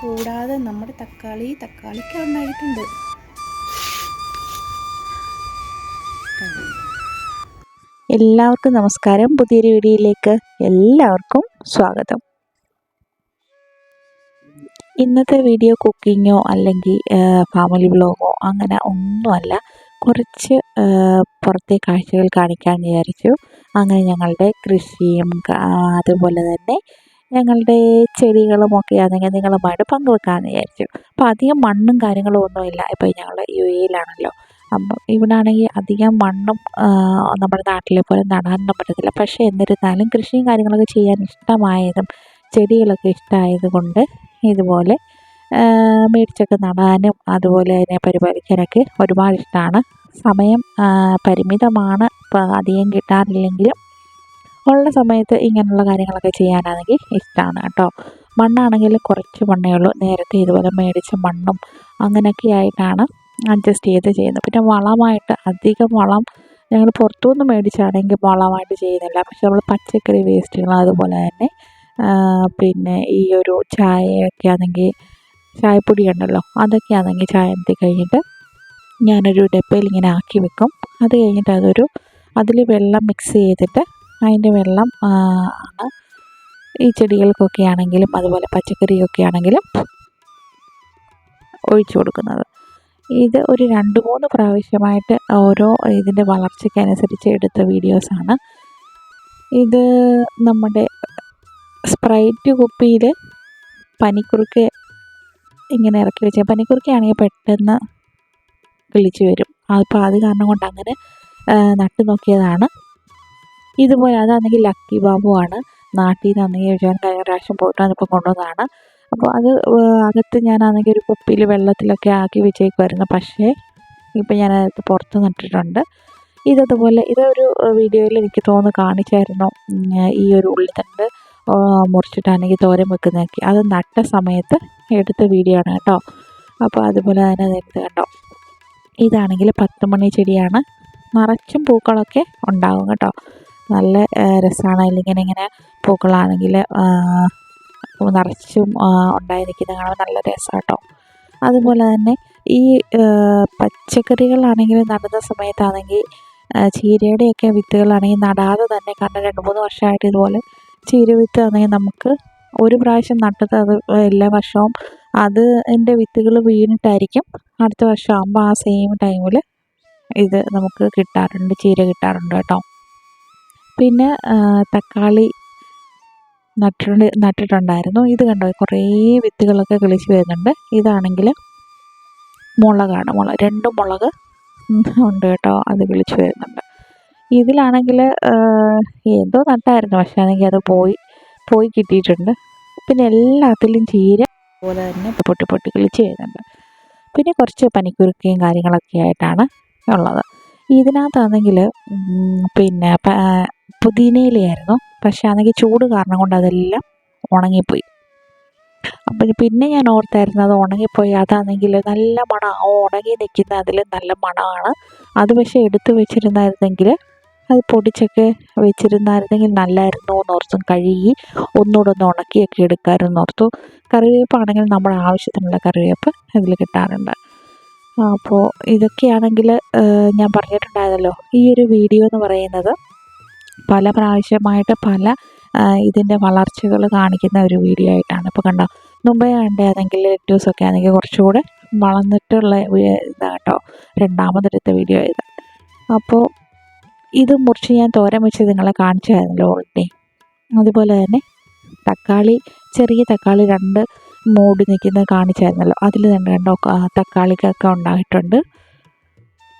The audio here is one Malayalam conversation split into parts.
കൂടാതെ നമ്മുടെ തക്കാളി തക്കാളിക്ക് ഉണ്ടായിട്ടുണ്ട്. എല്ലാവർക്കും നമസ്കാരം. പുതിയൊരു വീഡിയോയിലേക്ക് എല്ലാവർക്കും സ്വാഗതം. ഇന്നത്തെ വീഡിയോ കുക്കിങ്ങോ അല്ലെങ്കിൽ ഫാമിലി ബ്ലോഗോ അങ്ങനെ ഒന്നുമല്ല. കുറച്ച് പുറത്തെ കാഴ്ചകൾ കാണിക്കാൻ വിചാരിച്ചു. അങ്ങനെ ഞങ്ങളുടെ കൃഷിയും അതുപോലെ തന്നെ ഞങ്ങളുടെ ചെടികളും ഒക്കെ ആണെങ്കിൽ നിങ്ങളുമായിട്ട് പങ്കുവെക്കാമെന്ന് വിചാരിച്ചു. അപ്പോൾ അധികം മണ്ണും കാര്യങ്ങളും ഒന്നുമില്ല. ഇപ്പോൾ ഞങ്ങൾ യു എയിലാണല്ലോ. അപ്പം ഇവിടെ ആണെങ്കിൽ അധികം മണ്ണും നമ്മുടെ നാട്ടിലെ പോലെ നടാനൊന്നും പറ്റത്തില്ല. പക്ഷേ എന്നിരുന്നാലും കൃഷിയും കാര്യങ്ങളൊക്കെ ചെയ്യാൻ ഇഷ്ടമായതും ചെടികളൊക്കെ ഇഷ്ടമായത് കൊണ്ട് ഇതുപോലെ മേടിച്ചൊക്കെ നടാനും അതുപോലെ അതിനെ പരിപാലിക്കാനൊക്കെ ഒരുപാട് ഇഷ്ടമാണ് സമയം പരിമിതമാണ്. ഇപ്പോൾ അധികം കിട്ടാറില്ലെങ്കിലും ഉള്ള സമയത്ത് ഇങ്ങനെയുള്ള കാര്യങ്ങളൊക്കെ ചെയ്യാനാണെങ്കിൽ ഇഷ്ടമാണ് കേട്ടോ. മണ്ണാണെങ്കിൽ കുറച്ച് മണ്ണേ ഉള്ളൂ. നേരത്തെ ഇതുപോലെ മേടിച്ച മണ്ണും അങ്ങനെയൊക്കെ ആയിട്ടാണ് അഡ്ജസ്റ്റ് ചെയ്ത് ചെയ്യുന്നത്. പിന്നെ വളമായിട്ട് അധികം വളം ഞങ്ങൾ പുറത്തുനിന്ന് മേടിച്ചാണെങ്കിൽ വളമായിട്ട് ചെയ്യുന്നില്ല. പക്ഷെ നമ്മൾ പച്ചക്കറി വേസ്റ്റുകൾ അതുപോലെ തന്നെ പിന്നെ ഈ ഒരു ചായയൊക്കെ ആണെങ്കിൽ ചായപ്പൊടി ഉണ്ടല്ലോ അതൊക്കെ ആണെങ്കിൽ ചായ എത്തി കഴിഞ്ഞിട്ട് ഞാനൊരു ഡപ്പയിൽ ഇങ്ങനെ ആക്കി വെക്കും. അത് കഴിഞ്ഞിട്ട് അതൊരു അതിൽ വെള്ളം മിക്സ് ചെയ്തിട്ട് അതിന്റെ വെള്ളം ആണ്. ഈ ചെടികൾക്കൊക്കെ ആണെങ്കിലും അതുപോലെ പച്ചക്കറിയൊക്കെ ആണെങ്കിലും ഒഴിച്ചു കൊടുക്കുന്നത്. ഇത് ഒരു രണ്ട് മൂന്ന് പ്രാവശ്യമായിട്ട് ഓരോ ഇതിന്റെ വളർച്ചയ്ക്കനുസരിച്ച് എടുത്ത വീഡിയോസാണ് ഇത് നമ്മുടെ സ്പ്രൈറ്റ് കുപ്പിയിൽ പനിക്കുറുക്ക് ഇങ്ങനെ ഇറക്കി വെച്ച പനിക്കുറുക്കയാണെങ്കിൽ പെട്ടെന്ന് വിളിച്ചു വരും. അപ്പോൾ അത് കാരണം കൊണ്ട് അങ്ങനെ നട്ടു നോക്കിയതാണ്. ഇതുപോലെ അതാണെങ്കിൽ ലക്കി ബാബു ആണ്. നാട്ടിൽ നിന്നാണെങ്കിൽ ഞാൻ കഴിഞ്ഞ പ്രാവശ്യം പോയിട്ട് അതിപ്പോൾ കൊണ്ടുവന്നതാണ്. അപ്പോൾ അത് അകത്ത് ഞാനാണെങ്കിൽ ഒരു കുപ്പിയിൽ വെള്ളത്തിലൊക്കെ ആക്കി വെച്ചേക്കുമായിരുന്നു പക്ഷേ ഇപ്പം ഞാനത് പുറത്ത് നട്ടിട്ടുണ്ട്. ഇതതുപോലെ ഇതൊരു വീഡിയോയിൽ എനിക്ക് തോന്നുന്നു കാണിച്ചായിരുന്നു ഈ ഒരു ഉള്ളിത്തണ്ട്. മുറിച്ചിട്ടാണെങ്കിൽ തോരൻ വെക്കുന്നതൊക്കെ. അത് നട്ട സമയത്ത് എടുത്ത വീഡിയോ ആണ് കേട്ടോ. അപ്പോൾ അതുപോലെ തന്നെ നേരത്തെ കണ്ടോ. ഇതാണെങ്കിൽ പത്ത് മണി ചെടിയാണ്. നിറച്ചും പൂക്കളൊക്കെ ഉണ്ടാകും കേട്ടോ. നല്ല രസമാണ്. അല്ലെങ്കിൽ ഇങ്ങനെ പൂക്കളാണെങ്കിൽ നിറച്ചും ഉണ്ടായി കാണാൻ നല്ല രസമാണ് കേട്ടോ. അതുപോലെ തന്നെ ഈ പച്ചക്കറികളാണെങ്കിൽ നടുന്ന സമയത്താണെങ്കിൽ ചീരയുടെയൊക്കെ വിത്തുകളാണെങ്കിൽ നടാതെ തന്നെ കാരണം രണ്ട് മൂന്ന് വർഷമായിട്ട് ഇതുപോലെ ചീര വിത്ത് ആണെങ്കിൽ നമുക്ക് ഒരു പ്രാവശ്യം നട്ടത് അത് എല്ലാ വർഷവും അത് എന്റെ വിത്തുകൾ വീണിട്ടായിരിക്കും അടുത്ത വർഷം ആകുമ്പോൾ ആ സെയിം ടൈമിൽ ഇത് നമുക്ക് കിട്ടാറുണ്ട് ചീര കിട്ടാറുണ്ട് കേട്ടോ. പിന്നെ തക്കാളി നട്ടിട്ടുണ്ട് നട്ടിട്ടുണ്ടായിരുന്നു. ഇത് കണ്ടോ? കുറേ വിത്തുകളൊക്കെ കിളിച്ച് വരുന്നുണ്ട്. ഇതാണെങ്കിൽ മുളകാണ്. മുളക് രണ്ട് മുളക് ഉണ്ട് കേട്ടോ അത് കിളിച്ച് വരുന്നുണ്ട്. ഇതിലാണെങ്കിൽ എന്തോ നട്ടായിരുന്നു. പക്ഷേ ആണെങ്കിൽ അത് പോയി പോയി കിട്ടിയിട്ടുണ്ട്. പിന്നെ എല്ലാത്തിലും ചീര അതുപോലെ തന്നെ പൊട്ടി പൊട്ടി കിളിച്ച് വരുന്നുണ്ട്. പിന്നെ കുറച്ച് പനിക്കുരുക്കയും കാര്യങ്ങളൊക്കെ ആയിട്ടാണ് ഉള്ളത്. ഇതിനകത്താണെങ്കിൽ പിന്നെ പുതിനയിലായിരുന്നു പക്ഷെ ആണെങ്കിൽ ചൂട് കാരണം കൊണ്ട് അതെല്ലാം ഉണങ്ങിപ്പോയി. അപ്പം പിന്നെ ഞാൻ ഓർത്തായിരുന്നു അത് ഉണങ്ങിപ്പോയി. അതാണെങ്കിൽ നല്ല മണം. ഉണങ്ങി നിൽക്കുന്ന അതിൽ നല്ല മണമാണ് അത് പക്ഷേ എടുത്തു വെച്ചിരുന്നായിരുന്നെങ്കിൽ അത് പൊടിച്ചൊക്കെ വെച്ചിരുന്നായിരുന്നെങ്കിൽ നല്ലായിരുന്നു എന്നോർത്തും കഴുകി ഒന്നുകൂടെ ഒന്ന് ഉണക്കിയൊക്കെ എടുക്കാമായിരുന്നു ഓർത്തു. കറിവേപ്പാണെങ്കിൽ നമ്മുടെ ആവശ്യത്തിനുള്ള കറിവേപ്പ് ഇതിൽ കിട്ടാറുണ്ട്. അപ്പോൾ ഇതൊക്കെയാണെങ്കിൽ ഞാൻ പറഞ്ഞിട്ടുണ്ടായിരുന്നല്ലോ ഈ ഒരു വീഡിയോ എന്ന് പറയുന്നത് പല പ്രാവശ്യമായിട്ട് പല ഇതിന്റെ വളർച്ചകൾ കാണിക്കുന്ന ഒരു വീഡിയോ ആയിട്ടാണ്. ഇപ്പോൾ കണ്ടോ മുമ്പേ ഉണ്ടായിരുന്നെങ്കിൽ ലെറ്റ്യൂസൊക്കെ ആണെങ്കിൽ കുറച്ചുകൂടെ വളർന്നിട്ടുള്ള ഇതാണ് ഇതാ കേട്ടോ രണ്ടാമതെടുത്ത വീഡിയോ ഇത്. അപ്പോൾ ഇത് മുറിച്ച് ഞാൻ തോരൻ വെച്ച് നിങ്ങളെ കാണിച്ചായിരുന്നല്ലോ ഓൾറെഡി അതുപോലെ തന്നെ തക്കാളി ചെറിയ തക്കാളി രണ്ട് മൂടി നിൽക്കുന്നത് കാണിച്ചായിരുന്നല്ലോ. അതിൽ തന്നെ കണ്ടോ തക്കാളിക്കൊക്കെ ഉണ്ടായിട്ടുണ്ട്.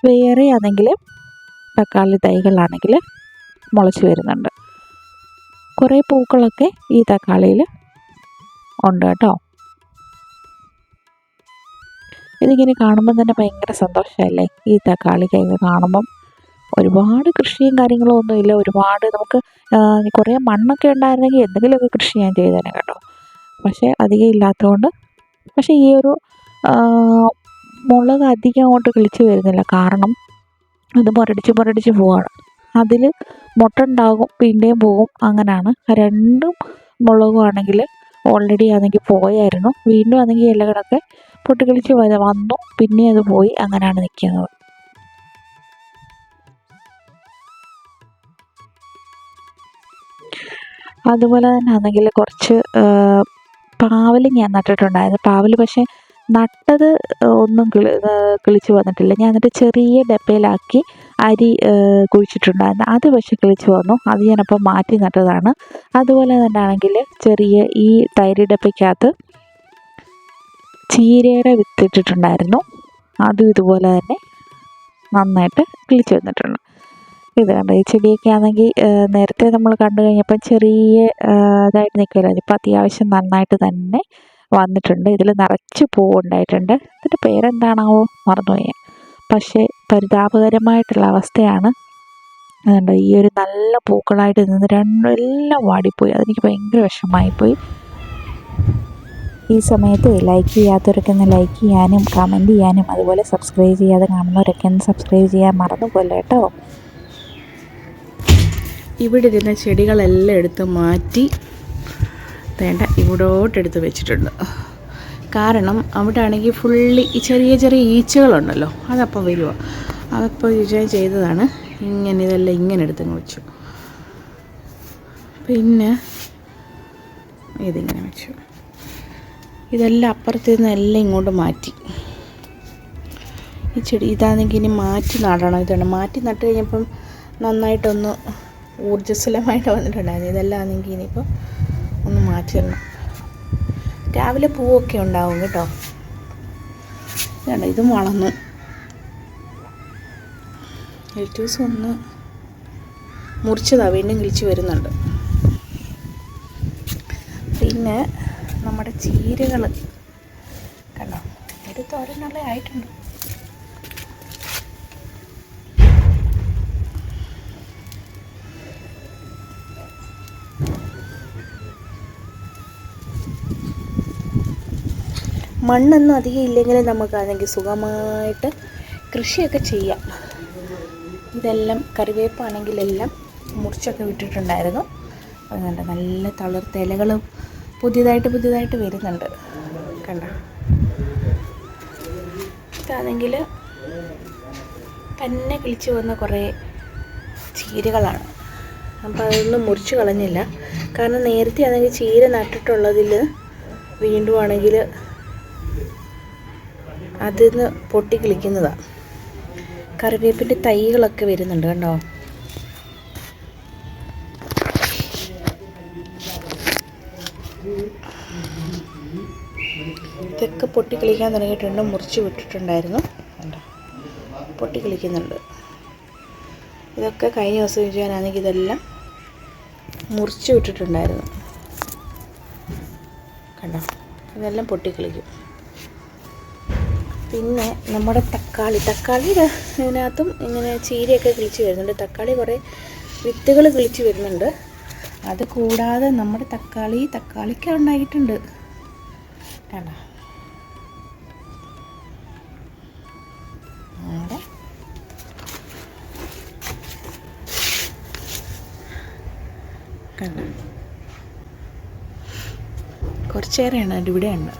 വേറെ ആണെങ്കിൽ തക്കാളി തൈകളാണെങ്കിൽ മുളച്ച് വരുന്നുണ്ട്. കുറേ പൂക്കളൊക്കെ ഈ തക്കാളിയിൽ ഉണ്ട് കേട്ടോ. ഇതിങ്ങനെ കാണുമ്പോൾ തന്നെ ഭയങ്കര സന്തോഷമല്ലേ? ഈ തക്കാളിക്കൊക്കെ കാണുമ്പം ഒരുപാട് കൃഷിയും കാര്യങ്ങളും ഒന്നുമില്ല. ഒരുപാട് നമുക്ക് കുറേ മണ്ണൊക്കെ ഉണ്ടായിരുന്നെങ്കിൽ എന്തെങ്കിലുമൊക്കെ കൃഷി ഞാൻ ചെയ്തേനെ കേട്ടോ. പക്ഷേ അധികം ഇല്ലാത്തതുകൊണ്ട് പക്ഷേ ഈ ഒരു മുളക് അധികം അങ്ങോട്ട് കിളിച്ച് വരുന്നില്ല. കാരണം അത് മുരടിച്ച് മുരടിച്ച് പോവാണ്. അതിൽ മുട്ട ഉണ്ടാകും പിന്നെയും പോകും. അങ്ങനെയാണ്. രണ്ടും മുളകും ആണെങ്കിൽ ഓൾറെഡി ആണെങ്കിൽ പോയായിരുന്നു. വീണ്ടും ആണെങ്കിൽ ഇലകളൊക്കെ പൊട്ടിക്കളിച്ച് വന്നു. പിന്നെ അത് പോയി അങ്ങനെയാണ് നിൽക്കുന്നത്. അതുപോലെ തന്നെ ആണെങ്കിൽ കുറച്ച് പാവൽ ഞാൻ നട്ടിട്ടുണ്ടായിരുന്നു. പാവൽ പക്ഷേ നട്ടത് ഒന്നും കിളി കിളിച്ച് വന്നിട്ടില്ല. ഞാൻ എന്നിട്ട് ചെറിയ ഡപ്പയിലാക്കി അരി കുഴിച്ചിട്ടുണ്ടായിരുന്നു. അത് പക്ഷെ കിളിച്ച് വന്നു. അത് ഞാനപ്പോൾ മാറ്റി നട്ടതാണ്. അതുപോലെ തന്നെ ആണെങ്കിൽ ചെറിയ ഈ തൈര് ഡപ്പയ്ക്കകത്ത് ചീരയുടെ വിത്തിട്ടിട്ടുണ്ടായിരുന്നു. അതും ഇതുപോലെ തന്നെ നന്നായിട്ട് കിളിച്ച് വന്നിട്ടുണ്ട്. ഇത് കണ്ടോ? ഈ ചെടിയൊക്കെ ആണെങ്കിൽ നേരത്തെ നമ്മൾ കണ്ടു കഴിഞ്ഞപ്പോൾ ചെറിയ ഇതായിട്ട് നിൽക്കുമല്ലോ ഇപ്പം അത്യാവശ്യം നന്നായിട്ട് തന്നെ വന്നിട്ടുണ്ട്. ഇതിൽ നിറച്ച് പൂവുണ്ടായിട്ടുണ്ട്. ഇതിന്റെ പേരെന്താണാവോ മറന്നുപോയി. പക്ഷേ പരിതാപകരമായിട്ടുള്ള അവസ്ഥയാണ്. അതുകൊണ്ട് ഈ ഒരു നല്ല പൂക്കളായിട്ട് നിന്ന് രണ്ടും എല്ലാം വാടിപ്പോയി. അതെനിക്ക് ഭയങ്കര വിഷമമായിപ്പോയി. ഈ സമയത്ത് ലൈക്ക് ചെയ്യാത്തവരൊക്കെ ഒന്ന് ലൈക്ക് ചെയ്യാനും കമന്റ് ചെയ്യാനും അതുപോലെ സബ്സ്ക്രൈബ് ചെയ്യാതെ കാണുന്നവരൊക്കെ ഒന്ന് സബ്സ്ക്രൈബ് ചെയ്യാൻ മറന്നു പോലെ കേട്ടോ? ഇവിടെ ഇരുന്ന ചെടികളെല്ലാം എടുത്ത് മാറ്റി വേണ്ട ഇവിടോട്ടെടുത്ത് വെച്ചിട്ടുണ്ട്. കാരണം അവിടെ ആണെങ്കിൽ ഫുള്ളി ചെറിയ ചെറിയ ഈച്ചകളുണ്ടല്ലോ അതപ്പോൾ വരുമോ അതപ്പോൾ വിജയം ചെയ്തതാണ്. ഇങ്ങനെ ഇതെല്ലാം ഇങ്ങനെ എടുത്തങ്ങ് വെച്ചു. പിന്നെ ഇതിങ്ങനെ വെച്ചു. ഇതെല്ലാം അപ്പുറത്ത് നിന്ന് എല്ലാം ഇങ്ങോട്ട് മാറ്റി. ഈ ചെടി ഇതാണെങ്കിൽ ഇനി മാറ്റി നടണം ഇതാണ്. മാറ്റി നട്ട് കഴിഞ്ഞപ്പം നന്നായിട്ടൊന്ന് ഊർജസ്വലമായിട്ട് വന്നിട്ടുണ്ടായിരുന്നു. ഇതെല്ലാം ആണെങ്കിൽ ഇനിയിപ്പോൾ ഒന്ന് മാറ്റിയിടണം. രാവിലെ പൂവൊക്കെ ഉണ്ടാവും കേട്ടോ. വേണ്ട ഇതും വളർന്നു. ലെറ്റൂസ് ഒന്ന് മുറിച്ചതാണ് വീണ്ടും കിളിച്ച് വരുന്നുണ്ട്. പിന്നെ നമ്മുടെ ചീരകൾ കണ്ടോ? ഇത് തോരനുള്ള ആയിട്ടുണ്ട് മണ്ണൊന്നും അധികം ഇല്ലെങ്കിലും നമുക്കാണെങ്കിൽ സുഖമായിട്ട് കൃഷിയൊക്കെ ചെയ്യാം. ഇതെല്ലാം കറിവേപ്പാണെങ്കിലെല്ലാം മുറിച്ചൊക്കെ വിട്ടിട്ടുണ്ടായിരുന്നു. അതുകൊണ്ട് നല്ല തളിർത്ത ഇലകളും പുതിയതായിട്ട് പുതിയതായിട്ട് വരുന്നുണ്ട്. കണ്ട? ഇതാണെങ്കിൽ തന്നെ കിളിച്ച് വന്ന കുറേ ചീരകളാണ്. അപ്പോൾ അതൊന്നും മുറിച്ച് കളഞ്ഞില്ല. കാരണം നേരത്തെ ആണെങ്കിൽ ചീര നട്ടിട്ടുള്ളതിൽ വീണ്ടും ആണെങ്കിൽ അതിൽ നിന്ന് പൊട്ടി കിളിക്കുന്നതാണ് കറിവേപ്പിന്റെ തൈകളൊക്കെ വരുന്നുണ്ട് കണ്ടോ? ഇതൊക്കെ പൊട്ടി കിളിക്കാൻ തുടങ്ങിയിട്ടുണ്ട്. മുറിച്ച് വിട്ടിട്ടുണ്ടായിരുന്നു. കണ്ടോ? പൊട്ടി കിളിക്കുന്നുണ്ട് ഇതൊക്കെ കഴിഞ്ഞ ദിവസം ചെയ്യാനാണെങ്കിൽ ഇതെല്ലാം മുറിച്ച് വിട്ടിട്ടുണ്ടായിരുന്നു. കണ്ടോ? ഇതെല്ലാം പൊട്ടിക്കിളിക്കും. പിന്നെ നമ്മുടെ തക്കാളി. തക്കാളി ഇതിനകത്തും ഇങ്ങനെ ചീരയൊക്കെ കിളിച്ച് വരുന്നുണ്ട്. തക്കാളി കുറേ വിത്തുകൾ കിളിച്ച് വരുന്നുണ്ട്. അത് കൂടാതെ നമ്മുടെ തക്കാളി തക്കാളിക്ക ഉണ്ടായിട്ടുണ്ട്. കണ്ടോ? അവിടെ കണ്ടോ? കുറച്ചേറെയാണ് ഇവിടെ ഉണ്ട്.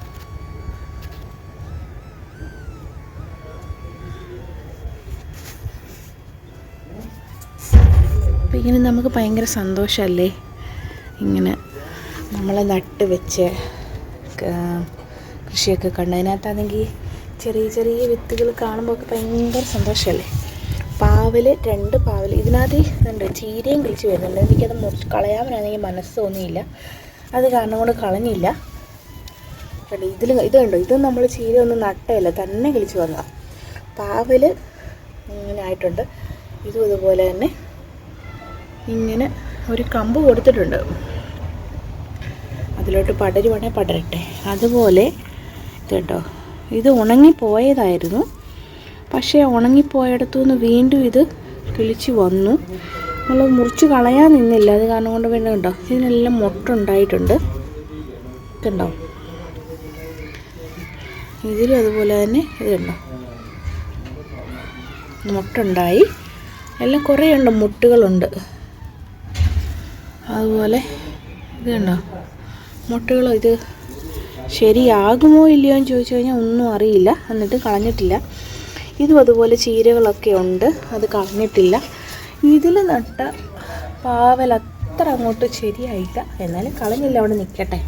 അപ്പം ഇങ്ങനെ നമുക്ക് ഭയങ്കര സന്തോഷമല്ലേ? ഇങ്ങനെ നമ്മൾ നട്ട് വെച്ച് കൃഷിയൊക്കെ കണ്ട്. അതിനകത്താണെങ്കിൽ ചെറിയ ചെറിയ വിത്തുകൾ കാണുമ്പോൾ ഒക്കെ ഭയങ്കര സന്തോഷമല്ലേ? പാവൽ രണ്ട് പാവൽ ഇതിനകത്ത് ഇതുണ്ട് ചീരയും കിളിച്ച് വരുന്നുണ്ട്. എനിക്കത് മുറിച്ച് കളയാമെന്നാണെങ്കിൽ മനസ്സ് തോന്നിയില്ല. അത് കാരണം കൊണ്ട് കളഞ്ഞില്ല. കണ്ടോ ഇതിൽ ഇതുണ്ടോ ഇത് നമ്മൾ ചീര ഒന്നും നട്ടയല്ല തന്നെ കിളിച്ച് വന്നതാണ് പാവൽ ഇങ്ങനെ ആയിട്ടുണ്ട്. ഇതും ഇതുപോലെ തന്നെ. ഇങ്ങനെ ഒരു കമ്പ് കൊടുത്തിട്ടുണ്ട്. അതിലോട്ട് പടരുവാണേൽ പടരട്ടെ. അതുപോലെ കേട്ടോ ഇത് ഉണങ്ങിപ്പോയതായിരുന്നു. പക്ഷേ ഉണങ്ങിപ്പോയടത്തു നിന്ന് വീണ്ടും ഇത് കിളിച്ച് വന്നു. നമ്മൾ മുറിച്ച് കളയാൻ നിന്നില്ല. അത് കാരണം കൊണ്ട് പിന്നെ കണ്ടോ? ഇതിനെല്ലാം മുട്ടുണ്ടായിട്ടുണ്ട്. ഇതുണ്ടോ? ഇതിലും അതുപോലെ തന്നെ ഇത് കണ്ടോ മുട്ടുണ്ടായി. എല്ലാം കുറേ ഉണ്ട് മുട്ടുകളുണ്ട്. അതുപോലെ ഇത് കണ്ടോ? മുട്ടകളോ ഇത് ശരിയാകുമോ ഇല്ലയോ എന്ന് ചോദിച്ചു കഴിഞ്ഞാൽ ഒന്നും അറിയില്ല. എന്നിട്ട് കളഞ്ഞിട്ടില്ല. ഇതും അതുപോലെ ചീരകളൊക്കെ ഉണ്ട്. അത് കളഞ്ഞിട്ടില്ല. ഇതിൽ നട്ട പാവൽ അത്ര അങ്ങോട്ട് ശരിയായില്ല. എന്നാലും കളഞ്ഞില്ല. അവിടെ നിൽക്കട്ടെ.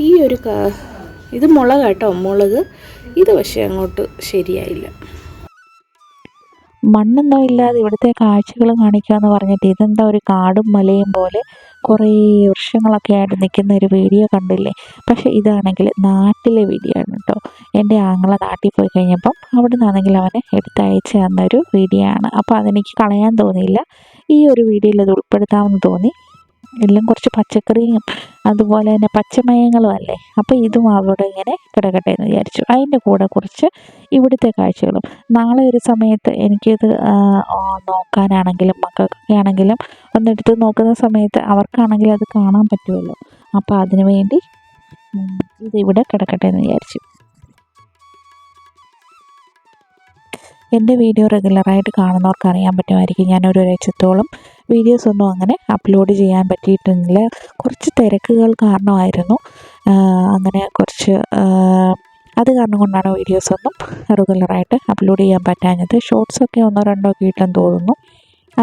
ഈ ഒരു ഇത് മുളക് കേട്ടോ മുളക്. ഇത് പക്ഷേ അങ്ങോട്ട് ശരിയായില്ല. മണ്ണൊന്നും ഇല്ലാതെ ഇവിടുത്തെ കാഴ്ചകൾ കാണിക്കുക എന്ന് പറഞ്ഞിട്ട് ഇതെന്താ ഒരു കാടും മലയും പോലെ കുറേ വൃക്ഷങ്ങളൊക്കെ ആയിട്ട് നിൽക്കുന്ന ഒരു വീഡിയോ കണ്ടില്ലേ? പക്ഷെ ഇതാണെങ്കിൽ നാട്ടിലെ വീഡിയോ ആണ് കേട്ടോ. എന്റെ ആങ്ങള നാട്ടിൽ പോയി കഴിഞ്ഞപ്പം അവിടെ നിന്നാണെങ്കിൽ അവനെ എടുത്തയച്ച് തന്നൊരു വീഡിയോ ആണ്. അപ്പോൾ അതെനിക്ക് കളയാൻ തോന്നിയില്ല. ഈ ഒരു വീഡിയോയിൽ അത് ഉൾപ്പെടുത്താമെന്ന് തോന്നി. എല്ലാം കുറച്ച് പച്ചക്കറിയും അതുപോലെ തന്നെ പച്ചമയങ്ങളും അല്ലേ? അപ്പോൾ ഇതും അവിടെ ഇങ്ങനെ കിടക്കട്ടെ എന്ന് വിചാരിച്ചു. അതിന്റെ കൂടെ കുറച്ച് ഇവിടുത്തെ കാഴ്ചകളും. നാളെ ഒരു സമയത്ത് എനിക്കിത് നോക്കാനാണെങ്കിലും മക്കൾക്കൊക്കെ ആണെങ്കിലും ഒന്നെടുത്ത് നോക്കുന്ന സമയത്ത് അവർക്കാണെങ്കിൽ അത് കാണാൻ പറ്റുമല്ലോ. അപ്പോൾ അതിനു വേണ്ടി ഇത് ഇവിടെ കിടക്കട്ടെ എന്ന് വിചാരിച്ചു. എന്റെ വീഡിയോ റെഗുലറായിട്ട് കാണുന്നവർക്ക് അറിയാൻ പറ്റുമായിരിക്കും. ഞാൻ ഒരാഴ്ചത്തോളം വീഡിയോസ് ഒന്നും അങ്ങനെ അപ്ലോഡ് ചെയ്യാൻ പറ്റിയിട്ടില്ല. കുറച്ച് തിരക്കുകൾ കാരണമായിരുന്നു. അങ്ങനെ കുറച്ച് അത് കാരണം കൊണ്ടാണ് വീഡിയോസൊന്നും റെഗുലറായിട്ട് അപ്ലോഡ് ചെയ്യാൻ പറ്റാഞ്ഞത്. ഷോർട്സൊക്കെ ഒന്നോ രണ്ടോ ഒക്കെ ഇട്ടെന്ന് തോന്നുന്നു.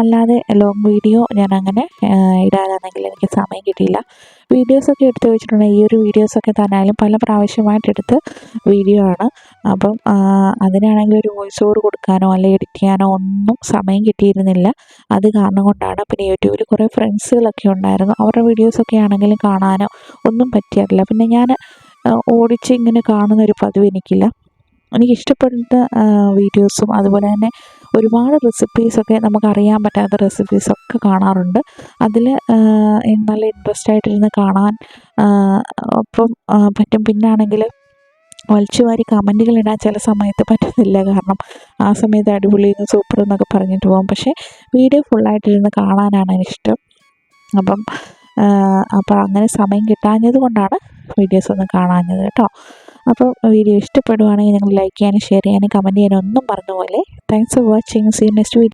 അല്ലാതെ ലോങ് വീഡിയോ ഞാൻ അങ്ങനെ ഇടാനാണെങ്കിൽ എനിക്ക് സമയം കിട്ടിയില്ല. വീഡിയോസൊക്കെ എടുത്ത് വെച്ചിട്ടുണ്ടെങ്കിൽ ഈ ഒരു വീഡിയോസൊക്കെ തന്നെയാലും പല പ്രാവശ്യമായിട്ട് എടുത്ത് വീഡിയോ ആണ്. അപ്പം അതിനാണെങ്കിൽ ഒരു വോയിസ് ഓവർ കൊടുക്കാനോ അല്ലെങ്കിൽ എഡിറ്റ് ചെയ്യാനോ ഒന്നും സമയം കിട്ടിയിരുന്നില്ല. അത് കാരണം കൊണ്ടാണ് പിന്നെ യൂട്യൂബിൽ കുറേ ഫ്രണ്ട്സുകളൊക്കെ ഉണ്ടായിരുന്നു. അവരുടെ വീഡിയോസൊക്കെ ആണെങ്കിലും കാണാനോ ഒന്നും പറ്റിയാറില്ല. പിന്നെ ഞാൻ ഓടിച്ച് ഇങ്ങനെ കാണുന്ന ഒരു പതിവ് എനിക്കില്ല. എനിക്ക് ഇഷ്ടപ്പെടുന്ന വീഡിയോസും അതുപോലെ തന്നെ ഒരുപാട് റെസിപ്പീസൊക്കെ നമുക്കറിയാൻ പറ്റാത്ത റെസിപ്പീസൊക്കെ കാണാറുണ്ട്. അതിൽ നല്ല ഇൻട്രസ്റ്റ് ആയിട്ടിരുന്ന് കാണാൻ ഒപ്പം പറ്റും. പിന്നാണെങ്കിൽ വലിച്ചു വാരി കമന്റുകൾ ഇടാൻ ചില സമയത്ത് പറ്റുന്നില്ല. കാരണം ആ സമയത്ത് അടിപൊളി സൂപ്പർ എന്നൊക്കെ പറഞ്ഞിട്ട് പോകും. പക്ഷേ വീഡിയോ ഫുള്ളായിട്ടിരുന്ന് കാണാനാണ് എനിക്കിഷ്ടം. അപ്പം അപ്പോൾ അങ്ങനെ സമയം കിട്ടാഞ്ഞത് കൊണ്ടാണ് വീഡിയോസ് ഒന്നും കാണാഞ്ഞത് കേട്ടോ. അപ്പോൾ വീഡിയോ ഇഷ്ടപ്പെടുവാണെങ്കിൽ നിങ്ങൾ ലൈക്ക് ചെയ്യാനും ഷെയർ ചെയ്യാനും കമന്റ് ചെയ്യാനും ഒന്നും മറന്നുപോലെ thanks for watching see next video